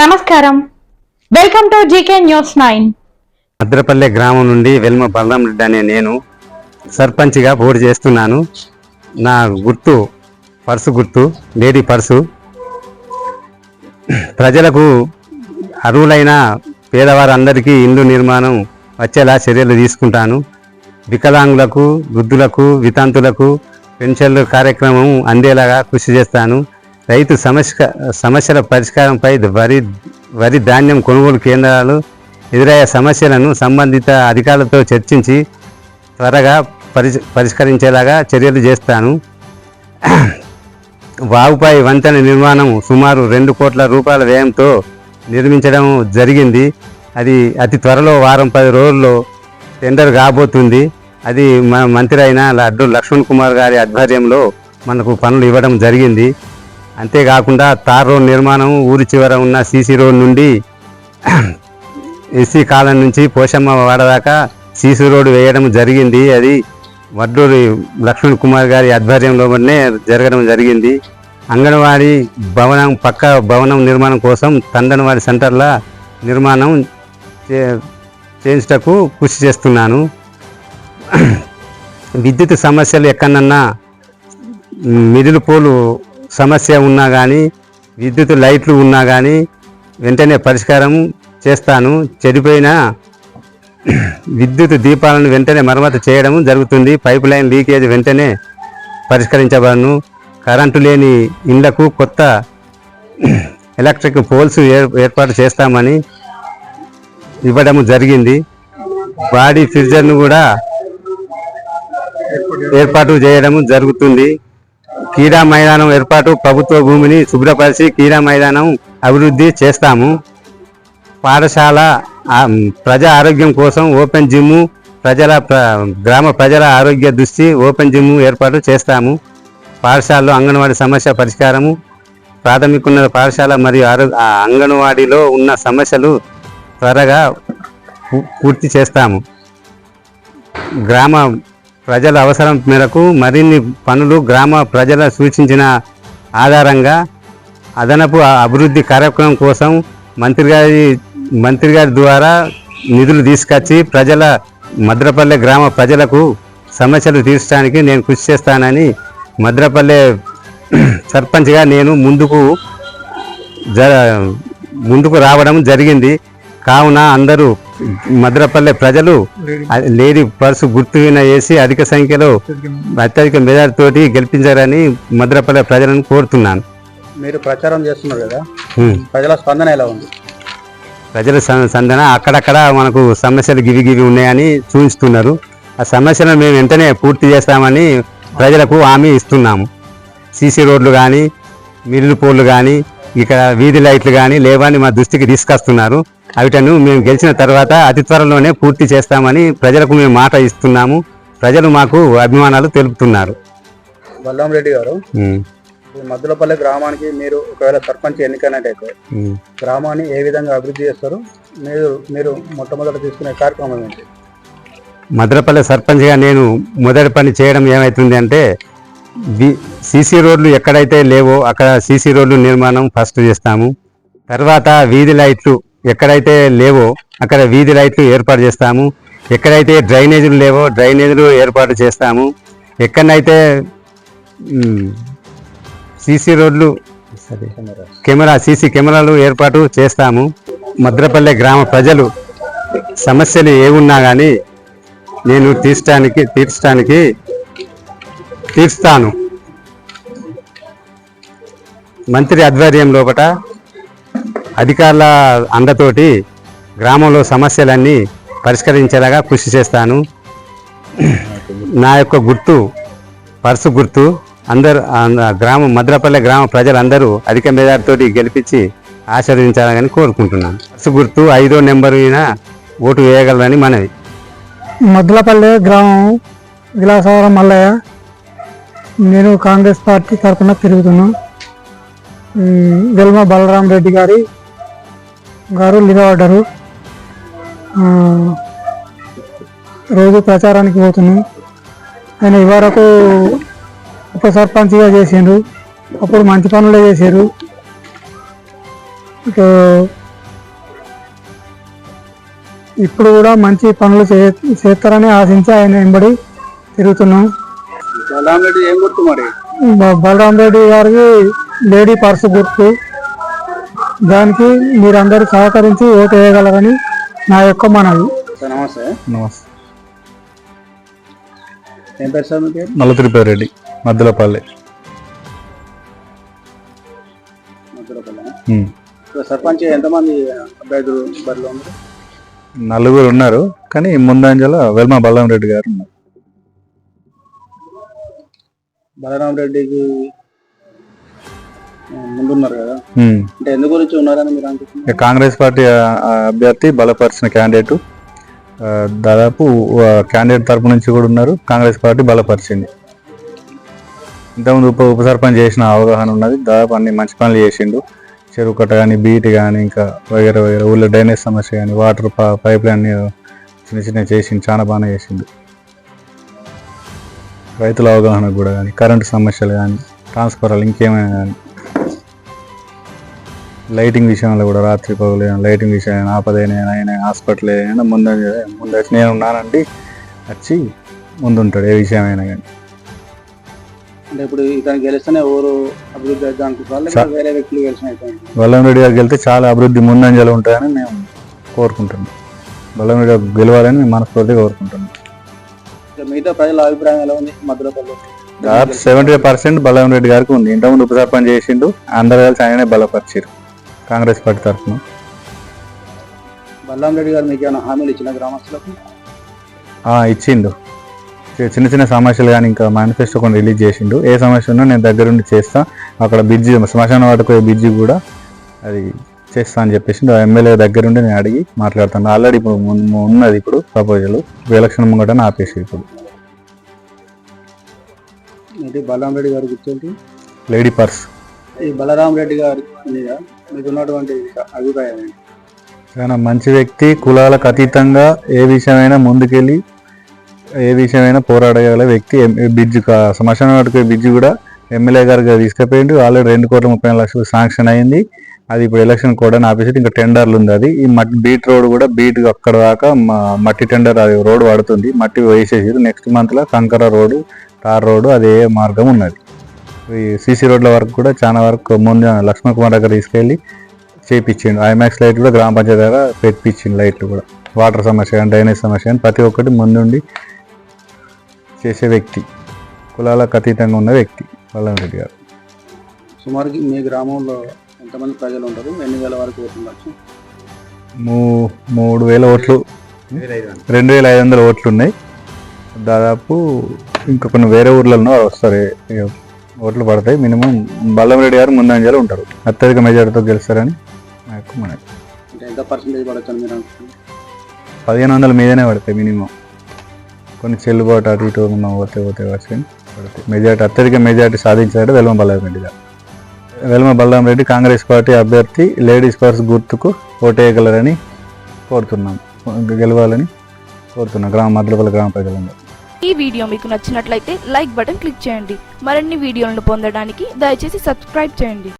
నమస్కారం. Welcome to GK news nine Bhadrapalle గ్రామం నుండి వెల్మ బలరాం రెడ్డి అనే నేను సర్పంచ్గా పోటీ చేస్తున్నాను. నా గుర్తు పర్సు గుర్తు లేడీ పర్సు. ప్రజలకు అర్హులైన పేదవారందరికీ ఇల్లు నిర్మాణం వచ్చేలా చర్యలు తీసుకుంటాను. వికలాంగులకు వృద్ధులకు వితంతులకు పెన్షన్ల కార్యక్రమం అందేలాగా కృషి చేస్తాను. రైతు సమస్య సమస్యల పరిష్కారంపై వరి వరి ధాన్యం కొనుగోలు కేంద్రాలు ఎదురయ్యే సమస్యలను సంబంధిత అధికారులతో చర్చించి త్వరగా పరి పరిష్కరించేలాగా చర్యలు చేస్తాను. వాగుపై వంతెన నిర్మాణం సుమారు రెండు కోట్ల రూపాయల వ్యయంతో నిర్మించడం జరిగింది. అది అతి త్వరలో వారం పది రోజుల్లో టెండర్ కాబోతుంది. అది మన మంత్రి అయిన లడ్డు లక్ష్మణ్ కుమార్ గారి ఆధ్వర్యంలో మనకు పనులు ఇవ్వడం జరిగింది. అంతేకాకుండా తార్ రోడ్ నిర్మాణం ఊరి చివర ఉన్న సీసీ రోడ్ నుండి ఎస్సీ కాలం నుంచి పోషమ్మ వాడదాకా సీసీ రోడ్డు వేయడం జరిగింది. అది వడ్డూరి లక్ష్మణ్ కుమార్ గారి ఆధ్వర్యంలోనే జరగడం జరిగింది. అంగన్వాడీ భవనం పక్క భవనం నిర్మాణం కోసం తండనవాడి సెంటర్ల నిర్మాణం చే చేయించటకు కృషి చేస్తున్నాను. విద్యుత్ సమస్యలు ఎక్కడన్నా మిడిల్ పోలు సమస్య ఉన్నా కానీ విద్యుత్ లైట్లు ఉన్నా కానీ వెంటనే పరిష్కారం చేస్తాను. చెడిపోయిన విద్యుత్ దీపాలను వెంటనే మరమ్మతు చేయడం జరుగుతుంది. పైప్ లైన్ లీకేజ్ వెంటనే పరిష్కరించబడను. కరెంటు లేని ఇండ్లకు కొత్త ఎలక్ట్రిక్ పోల్స్ ఏర్- ఏర్పాటు చేస్తామని ఇవ్వడం జరిగింది. బాడీ ఫ్రిడ్జర్ను కూడా ఏర్పాటు చేయడం జరుగుతుంది. క్రీడా మైదానం ఏర్పాటు ప్రభుత్వ భూమిని శుభ్రపరిచి క్రీడా మైదానం అభివృద్ధి చేస్తాము. పాఠశాల ప్రజా ఆరోగ్యం కోసం ఓపెన్ జిమ్ ప్రజల గ్రామ ప్రజల ఆరోగ్య దృష్టి ఓపెన్ జిమ్ ఏర్పాటు చేస్తాము. పాఠశాలలో అంగన్వాడీ సమస్య పరిష్కారము ప్రాథమిక పాఠశాల మరియు ఆరో అంగన్వాడీలో ఉన్న సమస్యలు త్వరగా పూర్తి చేస్తాము. గ్రామ ప్రజల అవసరం మేరకు మరిన్ని పనులు గ్రామ ప్రజల సూచించిన ఆధారంగా అదనపు అభివృద్ధి కార్యక్రమం కోసం మంత్రి గారి మంత్రి గారి ద్వారా నిధులు తీసుకొచ్చి ప్రజల మద్రపల్లె గ్రామ ప్రజలకు సమస్యలు తీర్చడానికి నేను కృషి చేస్తానని మద్రపల్లె సర్పంచ్గా నేను ముందుకు జ ముందుకు రావడం జరిగింది. కావున అందరూ మద్రపల్లె ప్రజలు లేడీ. పర్సు గుర్తుగా వేసి అధిక సంఖ్యలో అత్యధిక మెజార్టీతోటి గెలిపించారని మద్రపల్లె ప్రజలను కోరుతున్నాను. మీరు ప్రచారం చేస్తున్నారు కదా. ప్రజల స్పందన ఎలా ఉంది? ప్రజల సందన అక్కడక్కడ మనకు సమస్యలు గివి గివి ఉన్నాయని చూపిస్తున్నారు. ఆ సమస్యలను మేము వెంటనే పూర్తి చేస్తామని ప్రజలకు హామీ ఇస్తున్నాము. సీసీ రోడ్లు కానీ మిల్లు పోల్లు కానీ ఇక్కడ వీధి లైట్లు కానీ లేవని మా దృష్టికి తీసుకొస్తున్నారు. అవిటను మేము గెలిచిన తర్వాత అతి త్వరలోనే పూర్తి చేస్తామని ప్రజలకు మేము మాట ఇస్తున్నాము. ప్రజలు మాకు అభిమానాలు తెలుపుతున్నారు. రెడ్డి గారు మద్దులపల్లి గ్రామానికి మీరు ఒకవేళ సర్పంచ్ ఎన్నికైనట్టయితే. గ్రామాన్ని ఏ విధంగా అభివృద్ధి చేస్తారు? మీరు మీరు మొట్టమొదట తీసుకునే కార్యక్రమం ఏంటి? మద్రపల్లె సర్పంచ్గా నేను మొదటి పని చేయడం ఏమవుతుంది అంటే సీసీ రోడ్లు ఎక్కడైతే లేవో అక్కడ సీసీ రోడ్లు నిర్మాణం ఫస్ట్ చేస్తాము. తర్వాత వీధి లైట్లు ఎక్కడైతే లేవో అక్కడ వీధి లైట్లు ఏర్పాటు చేస్తాము. ఎక్కడైతే డ్రైనేజీలు లేవో డ్రైనేజీలు ఏర్పాటు చేస్తాము. ఎక్కడైతే సీసీ రోడ్లు సరే కెమెరా సీసీ కెమెరాలు ఏర్పాటు చేస్తాము. మద్రపల్లె గ్రామ ప్రజలు సమస్యలు ఏమున్నా కానీ నేను తీర్చడానికి తీర్చడానికి తీర్చుతాను. మంత్రి ఆధ్వర్యం లోపట అధికారుల అండతోటి గ్రామంలో సమస్యలన్నీ పరిష్కరించేలాగా కృషి చేస్తాను. నా యొక్క గుర్తు పర్సు గుర్తు అందరు అంద- గ్రామం మద్రపల్లె గ్రామ ప్రజలందరూ అధిక మెజార్టీతోటి గెలిపించి ఆశీర్వదించాలని కోరుకుంటున్నాను. పర్సు గుర్తు ఐదో నెంబర్ అయినా ఓటు వేయగలరని మనవి. మద్దులపల్లె గ్రామం విలాసవరం మల్లయ్య నేను కాంగ్రెస్ పార్టీ తరఫున తిరుగుతున్నా. వెల్మ బలరాం రెడ్డి గారి గారు నిలబడ్డారు ఆ, రోజు ప్రచారానికి పోతున్నాం. ఆయన ఇవరకు ఉప సర్పంచ్గా చేసిండ్రు. అప్పుడు మంచి పనులే చేశారు ఇటు ఇప్పుడు కూడా మంచి పనులు చే చేస్తారని ఆశించి ఆయన వెంబడి తిరుగుతున్నాం. బలరాం రెడ్డి ఏం గుర్తు మరి? బలరాం రెడ్డి గారికి లేడీ పర్స్ గుర్తు. దానికి మీరందరూ సహకరించి ఓటు వేయగలరని నా యొక్క మనవి. నమస్తే. నమస్తే. ఏం పేరు సార్ మీ పేరు? నల్లతిరిపారెడ్డి మద్దలపల్లి. సర్పంచ్ ఎంతమంది అభ్యర్థులు బరిలో ఉన్నారు? నలుగురు ఉన్నారు కానీ ముందంజలో వెల్మ బల్లం రెడ్డి గారు ఉన్నారు. బలరాం రెడ్డికి ముందున్నారు కదా. అంటే ఎందు గురించి ఉన్నారని మీరు అనుకుంటున్నారు? కాంగ్రెస్ పార్టీ అభ్యర్థి బలపరిచిన క్యాండిడేట్. దాదాపు క్యాండిడేట్ తరపు నుంచి కూడా ఉన్నారు. కాంగ్రెస్ పార్టీ బలపరిచింది. ఇంతకుముందు ఉప ఉప సర్పంచ్ చేసిన అవగాహన ఉన్నది. దాదాపు అన్ని మంచి పనులు చేసిండు. చెరువు కట్ట కానీ బీట్ కానీ ఇంకా వగేరే వగేరే ఊళ్ళో డ్రైనేజ్ సమస్య కానీ వాటర్ పైప్ లైన్ చిన్న చిన్న చేసిండు. చాలా బాగానే చేసిండు. రైతుల అవగాహన కూడా కానీ కరెంటు సమస్యలు కానీ ట్రాన్స్ఫరాలు ఇంకేమైనా కానీ లైటింగ్ విషయంలో కూడా రాత్రి పగులు లైటింగ్ విషయం ఆపదైనా ఆయన హాస్పిటల్ అయినా ముందు ముందు వచ్చి నేను ఉన్నానండి వచ్చి ముందుంటాడు ఏ విషయమైనా కానీ. అంటే ఇప్పుడు ఇతను గెలిస్తేనే ఎవరు అభివృద్ధి లేకపోతే వేరే వ్యక్తులు గెలిచిన గారికి వెళ్తే చాలా అభివృద్ధి ముందంజలు ఉంటాయని మేము కోరుకుంటున్నాం. బల్లం రెడ్డి గారు గెలవాలని మేము మనస్ఫూర్తిగా కోరుకుంటున్నాం. మిగతా ప్రజల అభిప్రాయం ఎలా ఉంది మధురపల్లి దాదాపు సెవెంటీ పర్సెంట్ బల్లం రెడ్డి గారికి ఉంది. ఇంతకుముందు ఉప సర్పంచ్ చేసిండు అందరు కలిసి ఆయనే బలపరిచారు కాంగ్రెస్ పార్టీ తరఫున. బలరాం రెడ్డి గారు మీకు ఏమైనా హామీలు ఇచ్చిన గ్రామస్తులకు? ఇచ్చిండు. చిన్న చిన్న సమస్యలు కానీ ఇంకా మేనిఫెస్టో కొన్ని రిలీజ్ చేసిండు. ఏ సమస్య ఉన్నా నేను దగ్గరుండి చేస్తా. అక్కడ బ్రిడ్జి శ్మశాన వాటికి బ్రిడ్జి కూడా అది చేస్తా అని చెప్పేసి ఎమ్మెల్యే దగ్గరుండి నేను అడిగి మాట్లాడుతాను ఆల్రెడీ ఇప్పుడు ఉన్నది ఇప్పుడు ప్రపోజల్ ఎలక్షన్ ముంగట ఆపేసి ఇప్పుడు. ఏంటి బలరాం రెడ్డి గారి గుర్తేంటి? లేడీ పర్స్ ఈ బలరాం రెడ్డి గారి మీద మీకు ఉన్నటువంటి అభిప్రాయం ఏంటి? చాలా మంచి వ్యక్తి కులాలకు అతీతంగా ఏ విషయమైనా ముందుకెళ్ళి ఏ విషయమైనా పోరాడగల వ్యక్తి కా- శ్మశాన వాటికి బ్రిడ్జ్ కూడా ఎమ్మెల్యే గారికి తీసుకుపోయిండు. ఆల్రెడీ రెండు కోట్ల ముప్పై లక్షలు శాంక్షన్ అయింది. అది ఇప్పుడు ఎలక్షన్ కూడా ఆపేసి ఇంకా టెండర్లు ఉంది అది. ఈ మట్టి బీట్ రోడ్ కూడా బీట్ అక్కడ దాకా మట్టి టెండర్ అది రోడ్ పడుతుంది మట్టి వేసేసారు నెక్స్ట్ మంత్లో కంకర రోడ్డు తార్ రోడ్డు అదే మార్గం ఉన్నది. ఈ సీసీ రోడ్ల వరకు కూడా చాలా వరకు ముందు లక్ష్మణ్ కుమార్ దగ్గర తీసుకెళ్ళి చేయించిండు ఐమాక్స్ లైట్ కూడా గ్రామ పంచాయతీ దగ్గర పెట్టించిండు లైట్లు కూడా. వాటర్ సమస్య కానీ డ్రైనేజ్ సమస్య కానీ ప్రతి ఒక్కటి ముందుండి చేసే వ్యక్తి. కులాలకు అతీతంగా ఉన్న వ్యక్తి. వల్లం రెడ్డి గారు. సుమారుకి మీ గ్రామంలో ఎంతమంది ప్రజలు ఉంటారు? ఎన్ని వేల వరకు పోతుండొచ్చు మూ మూడు వేల ఓట్లు. రెండు వేల ఐదు వందల ఓట్లు ఉన్నాయి. దాదాపు ఇంకా కొన్ని వేరే ఊర్లలో వస్తారు ఓట్లు పడతాయి. మినిమం బల్లం రెడ్డి గారు ముందంజలో ఉంటారు. అత్యధిక మెజార్టీతో గెలుస్తారని నాకు మన అంటే ఎంత పర్సెంటేజ్ పడవచ్చు అని మీరు అనుకుంటున్నారు? పదిహేను వందల మీదనే పడతాయి మినిమం. కొన్ని చెల్లుబాటు అటు ఇటు పోతే పోతే వచ్చి పడతాయి. మెజార్టీ అత్యధిక మెజార్టీ సాధించాడు వెల్మ బల్లం రెడ్డి గారు వెల్మ బలరాం రెడ్డి కాంగ్రెస్ పార్టీ అభ్యర్థి లేడీస్ పర్స్ గుర్తుకు ఓటేయగలరని కోరుతున్నాం. గెలవాలని కోరుతున్నాం. గ్రామ మద్రపల్లి గ్రామ ప్రజలందరూ. ఈ వీడియో మీకు నచ్చినట్లయితే లైక్ బటన్ క్లిక్ చేయండి. మరిన్ని వీడియోలను పొందడానికి దయచేసి సబ్స్క్రైబ్ చేయండి.